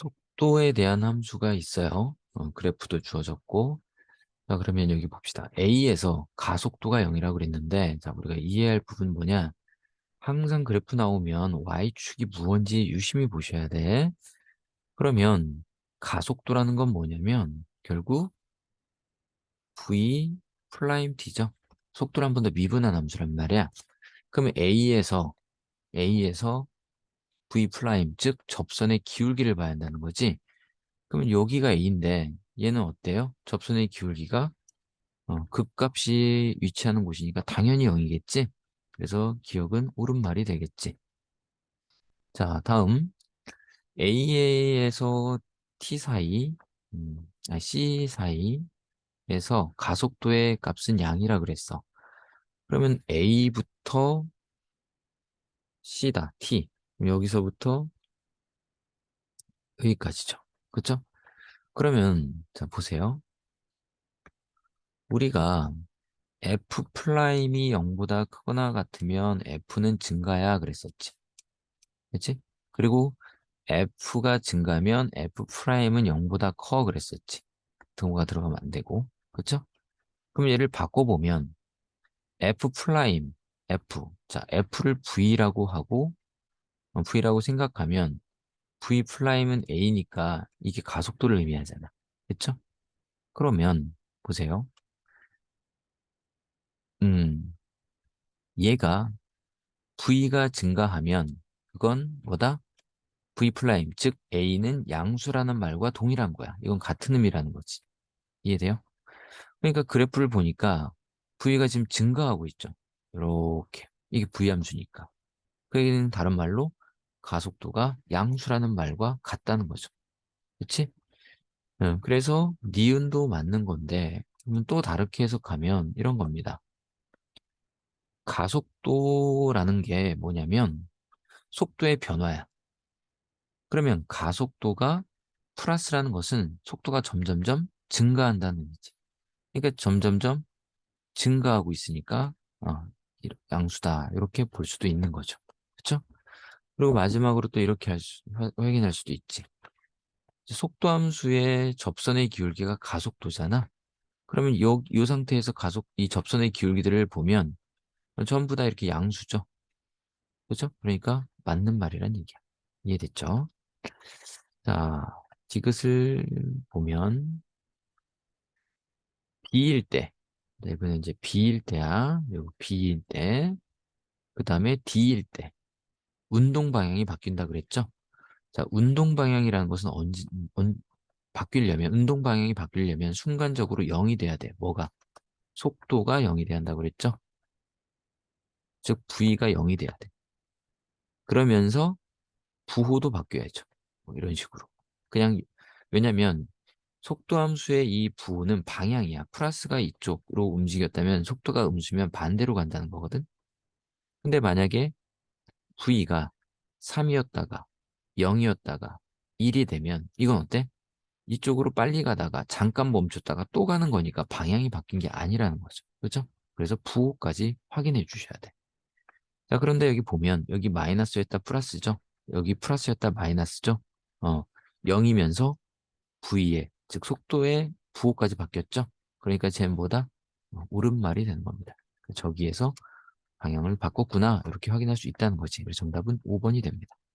속도에 대한 함수가 있어요. 어, 그래프도 주어졌고. 자, 그러면 여기 봅시다. A에서 가속도가 0이라고 그랬는데, 자, 우리가 이해할 부분 뭐냐? 항상 그래프 나오면 Y축이 무언지 유심히 보셔야 돼. 그러면 가속도라는 건 뭐냐면, 결국 V 프라임 T죠. 속도를 한 번 더 미분한 함수란 말이야. 그러면 A에서, A에서 V 프라임, 즉 접선의 기울기를 봐야 한다는 거지. 그러면 여기가 A인데 얘는 어때요? 접선의 기울기가 어, 극값이 위치하는 곳이니까 당연히 0이겠지? 그래서 기억은 옳은 말이 되겠지. 자, 다음 A에서 T 사이, 음, 아, C 사이에서 가속도의 값은 양이라 그랬어. 그러면 A부터 C다, T. 여기서부터 여기까지죠. 그쵸? 그러면 자 보세요. 우리가 f 프라임이 0보다 크거나 같으면 f는 증가야 그랬었지. 그치? 그리고 f가 증가하면 f 프라임은 0보다 커 그랬었지. 등호가 들어가면 안 되고. 그쵸? 그럼 얘를 바꿔 보면 f 프라임, f. 자, f를 v라고 하고 어, v라고 생각하면 v 프라임은 a니까 이게 가속도를 의미하잖아. 그쵸? 그러면 보세요. 음, 얘가 v가 증가하면 그건 뭐다? v 프라임, 즉 a는 양수라는 말과 동일한 거야. 이건 같은 의미라는 거지. 이해돼요? 그러니까 그래프를 보니까 v가 지금 증가하고 있죠. 이렇게 이게 v 함수니까. 그 얘기는 다른 말로 가속도가 양수라는 말과 같다는 거죠. 그치? 응, 그래서 니은도 맞는 건데 또 다르게 해석하면 이런 겁니다. 가속도라는 게 뭐냐면 속도의 변화야. 그러면 가속도가 플러스라는 것은 속도가 점점점 증가한다는 얘기지. 그러니까 점점점 증가하고 있으니까 어, 양수다 이렇게 볼 수도 있는 거죠. 그렇죠? 그리고 마지막으로 또 이렇게 할 수, 확인할 수도 있지. 속도함수의 접선의 기울기가 가속도잖아. 그러면 이, 이 상태에서 가속 이 접선의 기울기들을 보면 전부 다 이렇게 양수죠. 그죠? 그러니까 맞는 말이란 얘기야. 이해됐죠? 자, 디귿을 보면 B일 때, 네, 이번에 이제 B일 때야. 그리고 B일 때, 그 다음에 D일 때 운동 방향이 바뀐다 그랬죠? 자, 운동 방향이라는 것은 언제 언, 바뀌려면 운동 방향이 바뀌려면 순간적으로 0이 돼야 돼. 뭐가? 속도가 0이 돼야 한다고 그랬죠? 즉 V가 0이 돼야 돼. 그러면서 부호도 바뀌어야죠. 뭐 이런 식으로. 그냥 왜냐면 속도 함수의 이 부호는 방향이야. 플러스가 이쪽으로 움직였다면 속도가 음수면 반대로 간다는 거거든. 근데 만약에 V가 3이었다가 0이었다가 1이 되면 이건 어때? 이쪽으로 빨리 가다가 잠깐 멈췄다가 또 가는 거니까 방향이 바뀐 게 아니라는 거죠. 그렇죠? 그래서 부호까지 확인해 주셔야 돼. 자, 그런데 여기 보면 여기 마이너스였다 플러스죠? 여기 플러스였다 마이너스죠? 어, 0이면서 V에 즉 속도의 부호까지 바뀌었죠? 그러니까? 어, 오른말이 되는 겁니다. 저기에서 방향을 바꿨구나 이렇게 확인할 수 있다는 거지. 그래서 정답은 5번이 됩니다.